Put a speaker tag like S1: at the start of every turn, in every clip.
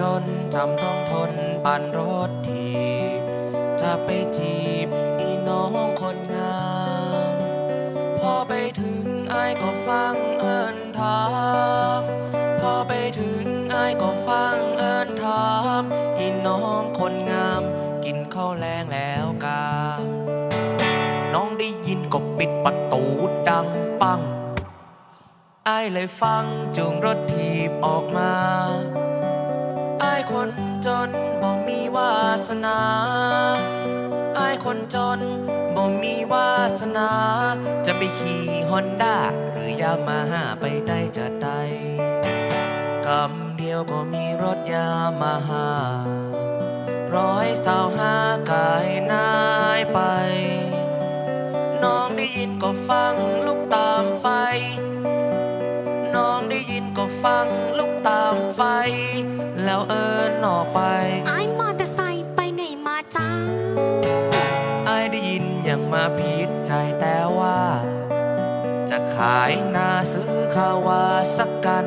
S1: จนจำต้องทนปั่นรถทีบ จะไปจีบอีน้องคนงาม พอไปถึงไอ้ายก็ฟังเอินถาม พอไปถึงไอ้ายก็ฟังเอินถาม อีน้องคนงาม กินข้าวแรงแล้วกา น้องได้ยินก็ปิดประตูดังปังไอ้ายเลยฟังจูงรถถีบออกมา คนจนบ่มีวาสนาไอ้ายคนจนบ่มีวาสนา จะไปขี่ฮอนด้าหรือยามาฮ่าไปได้จะได้กำเดียวก็มีรถยามาฮ่าร้อยสาวห้ากายนายไป น้องได้ยินก็ฟังลุกตามไฟ น้องได้ยินก็ฟังลุกตามไฟ แล้วเอินออกไป
S2: ไอ้มอเตอร์ไซค์ไปไหนมาจ้า
S1: ไอ้ายได้ยินอย่างมาผิดใจแต่ว่า จะขายนาซื้อข้าววาสักกัน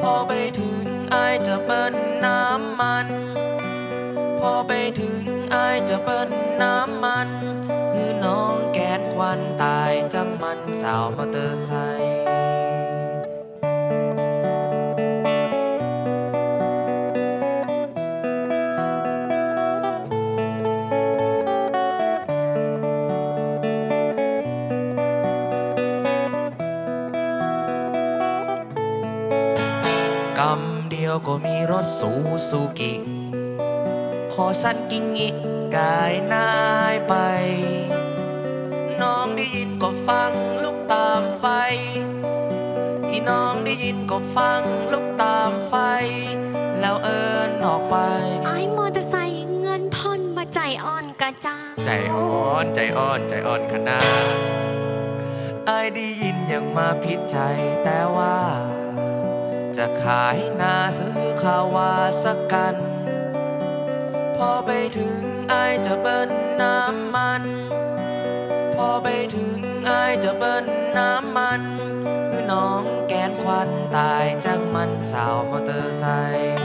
S1: พอไปถึงไอ้ายจะเบิ้ลน้ำมัน พอไปถึงไอ้ายจะเบิ้ลน้ำมันคือน้องแกนควันตายจังมันสาวมอเตอร์ไซค์ กำเดียวก็มีรถสูซูกิพอสั้นกิ่งงิกายนายไป น้องได้ยินก็ฟังลุกตามไฟ อีน้องได้ยินก็ฟังลุกตามไฟ แล้วเอินออกไป
S2: ไอ้มอเตอร์ไซค์เงินพ่อนมาใจอ่อนกะจ้า
S1: ใจอ่อนใจอ่อนใจอ่อนขนาดไอ้ายได้ยินอย่างมาพิดใจแต่ว่า จะขายนาซื้อข้าววาสักกัน พอไปถึงไอจะเบิ้ลน้ำมัน พอไปถึงไอจะเบิ้ลน้ำมัน คือน้องแกนควันตายจังมันสาวมอเตอร์ไซค์